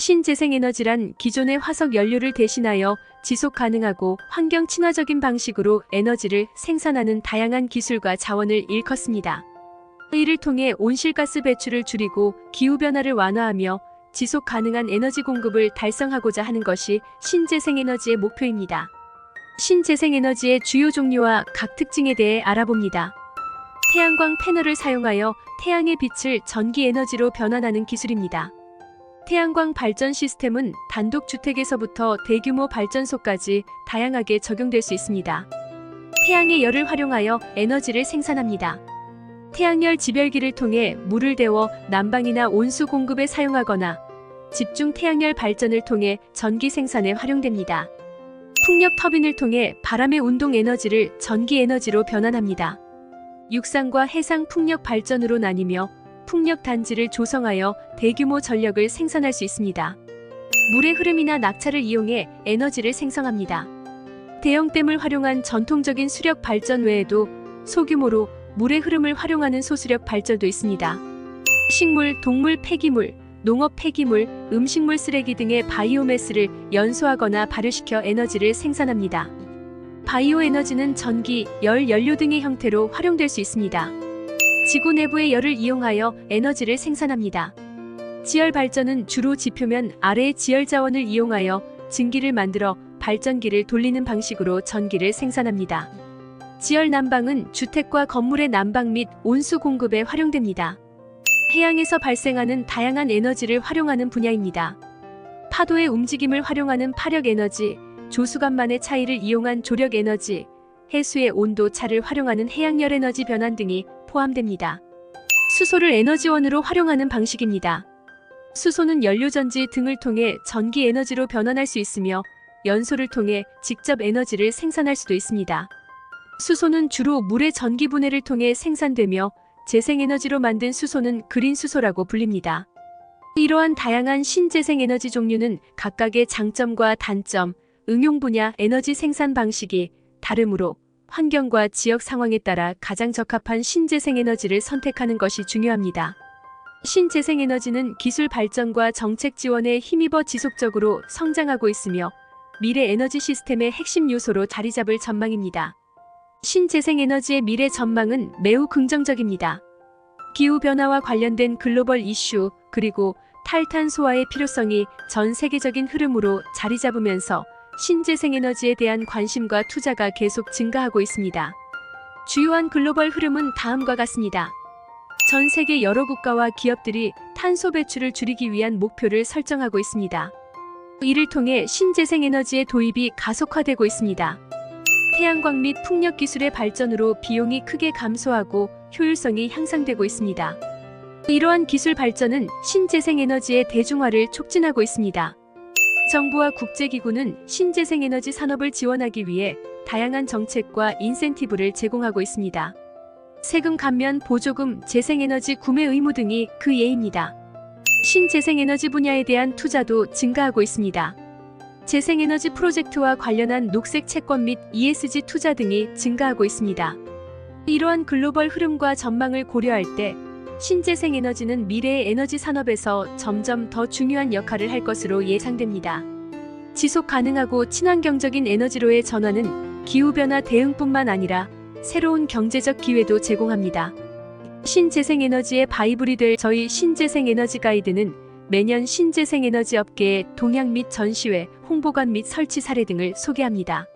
신재생에너지란 기존의 화석 연료를 대신하여 지속 가능하고 환경 친화적인 방식으로 에너지를 생산하는 다양한 기술과 자원을 일컫습니다. 이를 통해 온실가스 배출을 줄이고 기후변화를 완화하며 지속 가능한 에너지 공급을 달성하고자 하는 것이 신재생에너지의 목표입니다. 신재생에너지의 주요 종류와 각 특징에 대해 알아봅니다. 태양광 패널을 사용하여 태양의 빛을 전기 에너지로 변환하는 기술입니다. 태양광 발전 시스템은 단독 주택에서부터 대규모 발전소까지 다양하게 적용될 수 있습니다. 태양의 열을 활용하여 에너지를 생산합니다. 태양열 지별기를 통해 물을 데워 난방이나 온수 공급에 사용하거나 집중 태양열 발전을 통해 전기 생산에 활용됩니다. 풍력 터빈을 통해 바람의 운동 에너지를 전기 에너지로 변환합니다. 육상과 해상 풍력 발전으로 나뉘며 풍력 단지를 조성하여 대규모 전력을 생산할 수 있습니다. 물의 흐름이나 낙차를 이용해 에너지를 생성합니다. 대형댐을 활용한 전통적인 수력 발전 외에도 소규모로 물의 흐름을 활용하는 소수력 발전도 있습니다. 식물, 동물 폐기물, 농업 폐기물, 음식물 쓰레기 등의 바이오매스를 연소하거나 발효시켜 에너지를 생산합니다. 바이오 에너지는 전기, 열, 연료 등의 형태로 활용될 수 있습니다. 지구 내부의 열을 이용하여 에너지를 생산합니다. 지열 발전은 주로 지표면 아래의 지열 자원을 이용하여 증기를 만들어 발전기를 돌리는 방식으로 전기를 생산합니다. 지열 난방은 주택과 건물의 난방 및 온수 공급에 활용됩니다. 해양에서 발생하는 다양한 에너지를 활용하는 분야입니다. 파도의 움직임을 활용하는 파력 에너지, 조수간만의 차이를 이용한 조력 에너지, 해수의 온도 차를 활용하는 해양열 에너지 변환 등이 포함됩니다. 수소를 에너지원으로 활용하는 방식입니다. 수소는 연료전지 등을 통해 전기 에너지로 변환할 수 있으며 연소를 통해 직접 에너지를 생산할 수도 있습니다. 수소는 주로 물의 전기 분해를 통해 생산되며 재생에너지로 만든 수소는 그린 수소라고 불립니다. 이러한 다양한 신재생 에너지 종류는 각각의 장점과 단점, 응용 분야 에너지 생산 방식이 다르므로 환경과 지역 상황에 따라 가장 적합한 신재생 에너지를 선택하는 것이 중요합니다. 신재생 에너지는 기술 발전과 정책 지원에 힘입어 지속적으로 성장하고 있으며 미래 에너지 시스템의 핵심 요소로 자리 잡을 전망입니다. 신재생 에너지의 미래 전망은 매우 긍정적입니다. 기후변화와 관련된 글로벌 이슈, 그리고 탈탄소화의 필요성이 전 세계적인 흐름으로 자리 잡으면서 신재생 에너지에 대한 관심과 투자가 계속 증가하고 있습니다. 주요한 글로벌 흐름은 다음과 같습니다. 전 세계 여러 국가와 기업들이 탄소 배출을 줄이기 위한 목표를 설정하고 있습니다. 이를 통해 신재생 에너지의 도입이 가속화되고 있습니다. 태양광 및 풍력 기술의 발전으로 비용이 크게 감소하고 효율성이 향상되고 있습니다. 이러한 기술 발전은 신재생 에너지의 대중화를 촉진하고 있습니다. 정부와 국제기구는 신재생 에너지 산업을 지원하기 위해 다양한 정책과 인센티브를 제공하고 있습니다. 세금 감면, 보조금, 재생에너지 구매 의무 등이 그 예입니다. 신재생에너지 분야에 대한 투자도 증가하고 있습니다. 재생에너지 프로젝트와 관련한 녹색 채권 및 ESG 투자 등이 증가하고 있습니다. 이러한 글로벌 흐름과 전망을 고려할 때 신재생 에너지는 미래의 에너지 산업에서 점점 더 중요한 역할을 할 것으로 예상됩니다. 지속 가능하고 친환경적인 에너지로의 전환은 기후변화 대응뿐만 아니라 새로운 경제적 기회도 제공합니다. 신재생 에너지의 바이블이 될 저희 신재생 에너지 가이드는 매년 신재생 에너지 업계의 동향 및 전시회, 홍보관 및 설치 사례 등을 소개합니다.